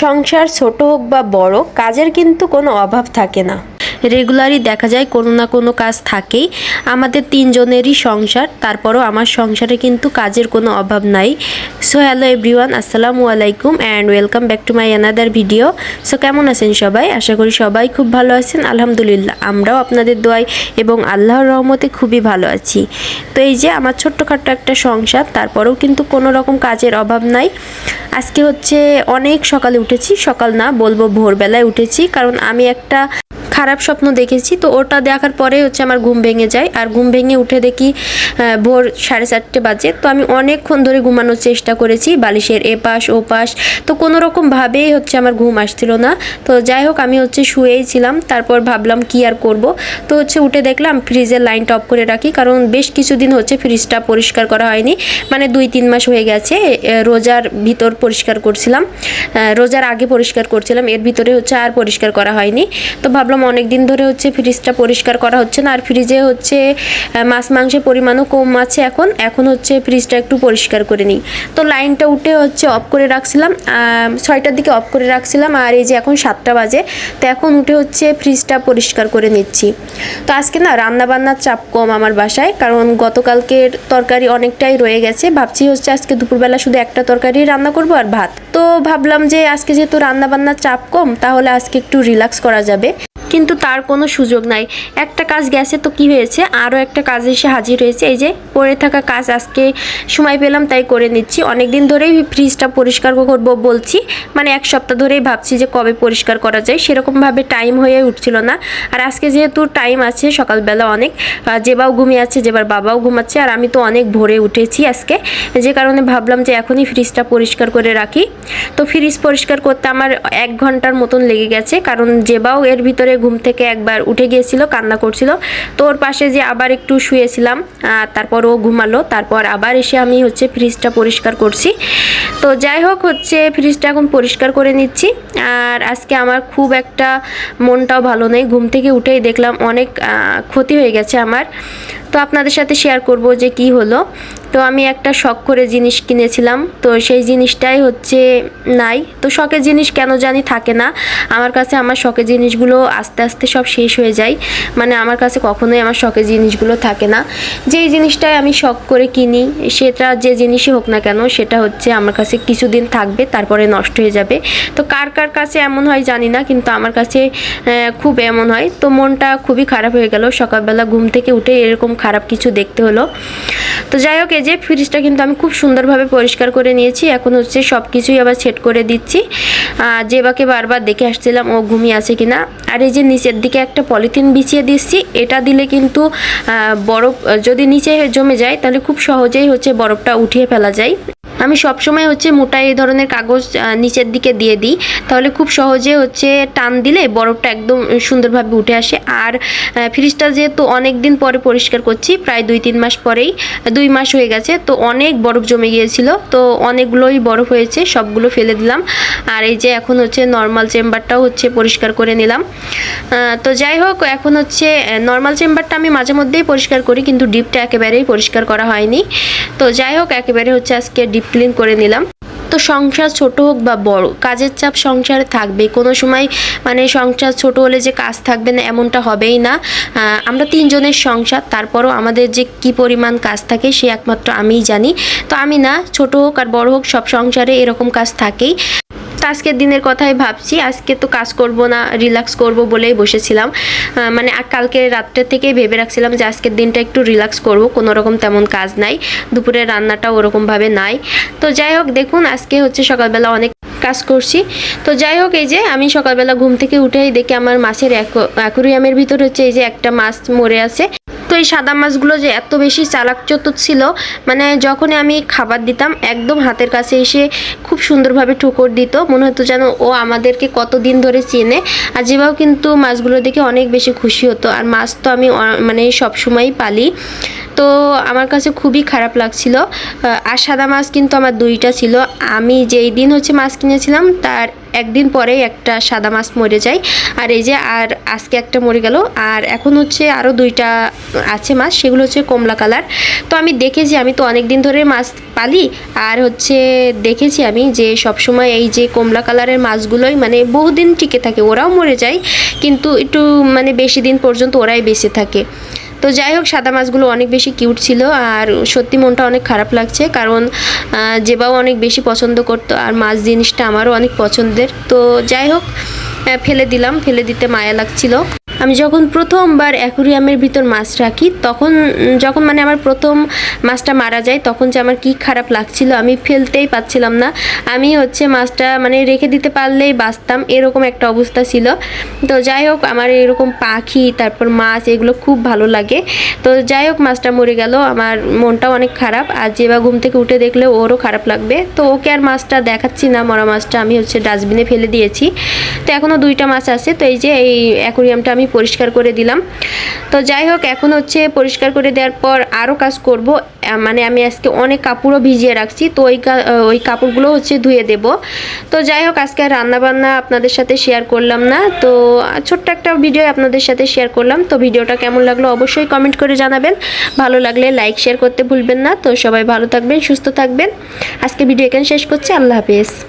সংসার ছোট হোক বা বড়, কাজের কিন্তু কোনো অভাব থাকে না। রেগুলারই দেখা যায় কোনো না কোনো কাজ থাকেই। আমাদের তিনজনেরই সংসার, তারপরও আমার সংসারে কিন্তু কাজের কোনো অভাব নাই। সো হ্যালো এভরিওয়ান, আসসালামু আলাইকুম and welcome back to my another video. So কেমন আছেন সবাই? আশা করি সবাই খুব ভালো আছেন। আলহামদুলিল্লাহ, আমরাও আপনাদের দোয়াই এবং আল্লাহর রহমতে খুবই ভালো আছি। তো এই যে আমার ছোট্টখাট্ট একটা সংসার, তারপরেও কিন্তু কোনো রকম কাজের অভাব নাই। আজকে হচ্ছে অনেক সকালে উঠেছি, সকাল না বলব ভোরবেলায় উঠেছি, কারণ আমি একটা খারাপ স্বপ্ন দেখেছি। তো ওটা দেখার পরে হচ্ছে আমার ঘুম ভেঙে যায়। আর ঘুম ভেঙে উঠে দেখি ভোর সাড়ে চারটে বাজে। তো আমি অনেকক্ষণ ধরে ঘুমানোর চেষ্টা করেছি, বালিশের এপাশ, ওপাশ। তো কোনো রকমভাবেই হচ্ছে আমার ঘুম আসছিল না। তো যাই হোক, আমি হচ্ছে শুয়েই ছিলাম। তারপর ভাবলাম কি আর করব? তো হচ্ছে উঠে দেখলাম, ফ্রিজের লাইনটা অফ করে রাখি। কারণ বেশ কিছুদিন হচ্ছে ফ্রিজটা পরিষ্কার করা হয়নি। মানে দুই, তিন মাস হয়ে গেছে রোজার ভিতর পরিষ্কার করছিলাম। রোজার আগে পরিষ্কার করছিলাম। এর ভিতরে হচ্ছে আর পরিষ্কার করা হয়নি। তো ভাবলাম অনেক দিন ধরে হচ্ছে ফ্রিজটা পরিষ্কার করা হচ্ছে না। আর ফ্রিজে হচ্ছে মাছ মাংসের পরিমাণও কম আছে এখন। এখন হচ্ছে ফ্রিজটা একটু পরিষ্কার করে নিই। তো লাইনটা উঠে হচ্ছে অফ করে রাখছিলাম ছয়টার দিকে অফ করে রাখছিলাম। আর এই যে এখন সাতটা বাজে, তো এখন উঠে হচ্ছে ফ্রিজটা পরিষ্কার করে নিচ্ছি। তো আজকে না রান্না বান্নার চাপ কম আমার বাসায়, কারণ গতকালকের তরকারি অনেকটাই রয়ে গেছে। ভাবছি হচ্ছে আজকে দুপুরবেলা শুধু একটা তরকারি রান্না করব আর ভাত। তো ভাবলাম যে আজকে যেহেতু রান্নাবান্নার চাপ কম, তাহলে আজকে একটু রিল্যাক্স করা যাবে। কিন্তু তার কোনো সুযোগ নাই। একটা কাজ গেছে তো কি হয়েছে? আরও একটা কাজ এসে হাজির হয়েছে। এই যে পড়ে থাকা কাজ আজকে সময় পেলাম তাই করে নিচ্ছি। অনেক দিন ধরেই ফ্রিজটা পরিষ্কার করব বলছি। মানে এক সপ্তাহ ধরেই ভাবছি যে কবে পরিষ্কার করা যায়। সেরকমভাবে টাইম হয়ে উঠছিল না। আর আজকে যেহেতু টাইম আছে, সকালবেলা অনেক যেবাও ঘুমিয়ে আছে যেবার বাবাও ঘুমাচ্ছে। আর আমি তো অনেক ভোরে উঠেছি আজকে। যে কারণে ভাবলাম যে এখনই ফ্রিজটা পরিষ্কার করে রাখি। তো ফ্রিজ পরিষ্কার করতে আমার এক ঘণ্টার মতন লেগে গেছে। কারণ যেবাও এর ভিতরে ঘুম থেকে একবার উঠে গিয়েছিল, কান্না করছিল। তো ওর পাশে যে আবার একটু শুয়েছিলাম তারপর ও ঘুমালো। তারপর আবার এসে আমি হচ্ছে ফ্রিজটা পরিষ্কার করছি। তো যাই হোক, হচ্ছে ফ্রিজটা এখন পরিষ্কার করে নিচ্ছি। আর আজকে আমার খুব একটা মনটাও ভালো নেই। ঘুম থেকে উঠেই দেখলাম অনেক ক্ষতি হয়ে গেছে আমার। তো আপনাদের সাথে শেয়ার করব যে কি হলো। তো আমি একটা শখ করে জিনিস কিনেছিলাম। তো সেই জিনিসটাই হচ্ছে নাই। তো শখের জিনিস কেন জানি থাকে না। আমার কাছে আমার শখের জিনিসগুলো আস্তে আস্তে সব শেষ হয়ে যায়। মানে আমার কাছে কখনোই আমার শখের জিনিসগুলো থাকে না। যেই জিনিসটাই আমি শখ করে কিনি, সেটা যে জিনিসই হোক না কেন, সেটা হচ্ছে আমার কাছে কিছুদিন থাকবে, তারপরে নষ্ট হয়ে যাবে। তো কার কার কাছে এমন হয় জানি না, কিন্তু আমার কাছে খুব এমন হয়। তো মনটা খুবই খারাপ হয়ে গেল। সকালবেলা ঘুম থেকে উঠে এরকম খারাপ কিছু দেখতে হলো। তো যাই হোক যে ফ্রিজটা কিন্তু আমি খুব সুন্দরভাবে পরিষ্কার করে নিয়েছি। এখন হচ্ছে সব কিছুই আবার সেট করে দিচ্ছি। জেবাকে বারবার দেখে আসছিলাম, ও ঘুমিয়ে আছে কিনা। আর এই যে নিচের দিকে একটা পলিথিন বিছিয়ে দিচ্ছি, এটা দিলে কিন্তু বরফ, যদি নিচে জমে যায়, তাহলে খুব সহজেই হচ্ছে বরফটা উঠিয়ে ফেলা যায়। আমি সবসময় হচ্ছে মোটা এই ধরনের কাগজ নিচের দিকে দিয়ে দিই। তাহলে খুব সহজে হচ্ছে টান দিলে বরফটা একদম সুন্দরভাবে উঠে আসে। আর ফ্রিজটা যেহেতু অনেক দিন পরে পরিষ্কার করছি, প্রায় দুই তিন মাস পরেই, দুই মাস হয়ে গেছে, তো অনেক বরফ জমে গিয়েছিল, তো অনেকগুলোই বরফ হয়েছে, সবগুলো ফেলে দিলাম। আর এই যে এখন হচ্ছে নর্মাল চেম্বারটাও হচ্ছে পরিষ্কার করে নিলাম। তো যাই হোক, এখন হচ্ছে নর্মাল চেম্বারটা আমি মাঝে মধ্যেই পরিষ্কার করি, কিন্তু ডিপটা একেবারেই পরিষ্কার করা হয়নি। তো যাই হোক, একেবারে হচ্ছে আজকে ডিপ ক্লিন করে নিলাম। তো সংসার ছোট হোক বা বড়, কাজের চাপ সংসারে থাকবে কোনো সময় মানে সংসার ছোট হলে যে কাজ থাকবে না, এমনটা হবেই না। আমরা তিনজনের সংসার, তারপরও আমাদের যে কি পরিমাণ কাজ থাকে, সে একমাত্র আমিই জানি। তো আমি না, ছোট হোক আর বড় হোক, সব সংসারে এরকম কাজ থাকেই। তো আজকের দিনের কথাই ভাবছি। আজকে তো কাজ করব না রিল্যাক্স করব বলেই বসেছিলাম। মানে কালকে রাত্রে থেকেই ভেবে রাখছিলাম যে আজকের দিনটা একটু রিল্যাক্স করব, কোনো রকম তেমন কাজ নাই। দুপুরে রান্নাটা ওরকমভাবে নাই। তো যাই হোক, দেখুন, আজকে হচ্ছে সকালবেলা অনেক কাজ করছি। তো যাই হোক, এই যে আমি সকালবেলা ঘুম থেকে উঠেই দেখি আমার মাছের অ্যাকোরিয়ামের ভিতর হচ্ছে এই যে একটা মাছ মরে আছে। এই সাদা মাছগুলো যে এত বেশি চালাক চতুর ছিল মানে যখনই আমি খাবার দিতাম, একদম হাতের কাছে এসে খুব সুন্দরভাবে ঠুকর দিত। মনে হতো যেন ও আমাদেরকে কতদিন ধরে চেনে। আর যেভাবে কিন্তু মাছগুলো দেখে অনেক বেশি খুশি হতো। আর মাছ তো আমি মানে সবসময়ই পালি। তো আমার কাছে খুবই খারাপ লাগছিল। আর সাদা মাছ কিন্তু আমার দুইটা ছিল। আমি যেই দিন হচ্ছে মাছ কিনেছিলাম, তার একদিন পরেই একটা সাদা মাছ মরে যায়। আর এই যে আর আজকে একটা মরে গেল। আর এখন হচ্ছে আরও দুইটা আছে মাছ, সেগুলো হচ্ছে কমলা কালার। তো আমি দেখেছি, আমি তো অনেক দিন ধরে মাছ পালি। আর হচ্ছে দেখেছি আমি যে সবসময় এই যে কমলা কালারের মাছগুলোই মানে বহুদিন টিকে থাকে, ওরাও মরে যায়। কিন্তু একটু মানে বেশি দিন পর্যন্ত ওরাই বেঁচে থাকে। তো যাই হোক, সাদা মাছগুলো অনেক বেশি কিউট ছিল আর সত্যি মনটা অনেক খারাপ লাগছে কারণ যেবাও অনেক বেশি পছন্দ করতো আর মাছ জিনিসটা আমারও অনেক পছন্দের। তো যাই হোক ফেলে দিলাম, ফেলে দিতে মায়া লাগছিল। আমি যখন প্রথমবার অ্যাকুরিয়ামের ভিতর মাছ রাখি, তখন, যখন মানে আমার প্রথম মাছটা মারা যায়, তখন যে আমার কি খারাপ লাগছিল আমি ফেলতেই পাচ্ছিলাম না। আমি হচ্ছে মাছটা মানে রেখে দিতে পারলেই বাঁচতাম, এরকম একটা অবস্থা ছিল। তো যাই হোক, আমার এরকম পাখি, তারপর মাছ, এগুলো খুব ভালো লাগে। তো যাই হোক, মাছটা মরে গেল, আমার মনটাও অনেক খারাপ। আর যে বা ঘুম থেকে উঠে দেখলে ওরও খারাপ লাগবে। তো ওকে আর মাছটা দেখাচ্ছি না, মরা মাছটা আমি হচ্ছে ডাস্টবিনে ফেলে দিয়েছি। তো এখনও দুইটা মাছ আছে, তো এই যে এই অ্যাকোরিয়ামটা আমি পরিষ্কার করে দিলাম। তো যাই হোক, এখন হচ্ছে পরিষ্কার করে দেওয়ার পর আরও কাজ করব। মানে আমি আজকে অনেক কাপড়ও ভিজিয়ে রাখছি, তো ওই ওই কাপড়গুলো হচ্ছে ধুয়ে দেব। তো যাই হোক, আজকে রান্নাবান্না আপনাদের সাথে শেয়ার করলাম না। তো ছোট্ট একটা ভিডিও আপনাদের সাথে শেয়ার করলাম। তো ভিডিওটা কেমন লাগল অবশ্যই কমেন্ট করে জানাবেন। ভালো লাগলে লাইক শেয়ার করতে ভুলবেন না। তো সবাই ভালো থাকবেন, সুস্থ থাকবেন। আজকে ভিডিও এখানে শেষ করছি। আল্লাহ হাফেজ।